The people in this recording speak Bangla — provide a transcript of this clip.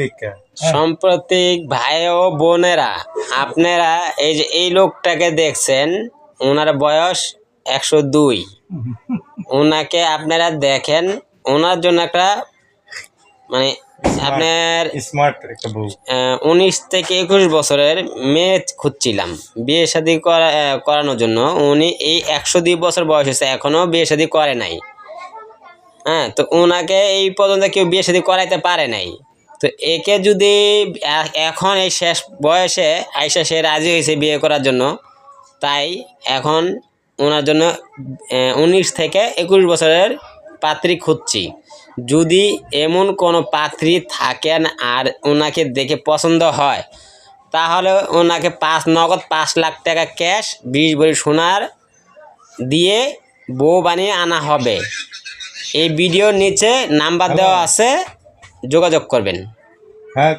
দেখা? সাম্প্রতিক ভাই ও বোনেরা আপনারা এই যে এই লোকটাকে দেখছেন ওনার বয়স একশো দুই। ওনাকে আপনারা দেখেন ওনার জন্য একটা মানে আপনার স্মার্ট একটা বউ। উনিশ থেকে একুশ বছরের মেয়ে খুঁজছিলাম। বিয়ে শাদি করা করানোর জন্য। উনি এই একশো দুই বছর বয়স হয়েছে এখনও বিয়ে শাদি করে নাই। হ্যাঁ তো ওনাকে এই পর্যন্ত কেউ বিয়ে শাদি করাইতে পারে নাই। তো একে যদি এখন এই শেষ বয়সে আইসা সে রাজি হয়েছে বিয়ে করার জন্য তাই এখন ওনার জন্য উনিশ থেকে একুশ বছরের পাত্রী খুঁজছি। যদি এমন কোনো পাত্রী থাকেন আর ওনাকে দেখে পছন্দ হয় তাহলে ওনাকে পাঁচ নগদ পাঁচ লাখ টাকা ক্যাশ বিশ ভরি সোনার দিয়ে বউ বানিয়ে আনা হবে। এই ভিডিওর নিচে নাম্বার দেওয়া আছে। যোগাযোগ করবেন। হ্যাঁ।